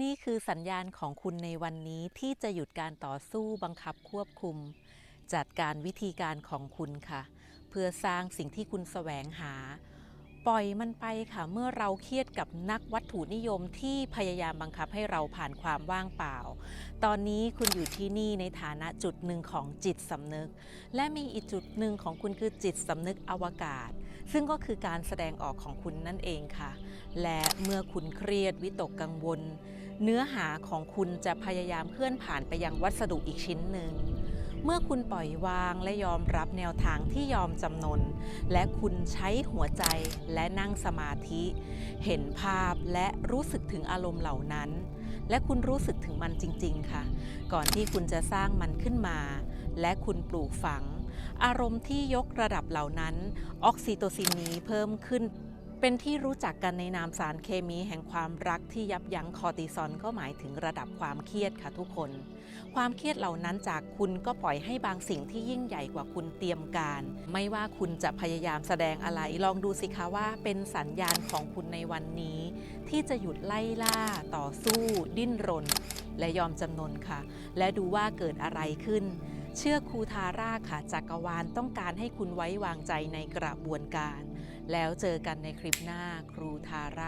นี่คือสัญญาณของคุณในวันนี้ที่จะหยุดการต่อสู้บังคับควบคุม จัดการวิธีการของคุณค่ะ เพื่อสร้างสิ่งที่คุณแสวงหา ปล่อยมันไปค่ะ เมื่อเราเครียดกับนักวัตถุนิยมที่พยายามบังคับให้เราผ่านความว่างเปล่า ตอนนี้คุณอยู่ที่นี่ในฐานะจุดหนึ่งของจิตสำนึก และมีอีกจุดหนึ่งของคุณคือจิตสำนึกอวกาศซึ่งก็คือการแสดงออกของคุณนั่นเองค่ะ และเมื่อคุณเครียดวิตกกังวล เนื้อหาของคุณจะพยายามเคลื่อนผ่านไปยังวัสดุอีกชิ้นหนึ่ง เมื่อคุณปล่อยวางและยอมรับแนวทางที่ยอมจำนน และคุณใช้หัวใจและนั่งสมาธิ เห็นภาพและรู้สึกถึงอารมณ์เหล่านั้น และคุณรู้สึกถึงมันจริง ๆ ค่ะ ก่อนที่คุณจะสร้างมันขึ้นมา และคุณปลูกฝัง อารมณ์ที่ยกระดับเหล่านั้น ออกซิโตซินนี้เพิ่มขึ้น เป็นที่รู้จักกันในนามสารเคมีแห่งความรักที่ยับยั้งคอติซอลก็หมายถึงระดับความเครียดค่ะทุกคน ความเครียดเหล่านั้นจากคุณก็ปล่อยให้บางสิ่งที่ยิ่งใหญ่กว่าคุณเตรียมการ ไม่ว่าคุณจะพยายามแสดงอะไร ลองดูสิคะว่าเป็นสัญญาณของคุณในวันนี้ ที่จะหยุดไล่ล่า ต่อสู้ ดิ้นรน และยอมจำนนค่ะ และดูว่าเกิดอะไรขึ้นเชื่อครูทาร่าค่ะจักรวาลต้องการให้คุณไว้วางใจในกระบวนการ แล้วเจอกันในคลิปหน้าครูทาร่า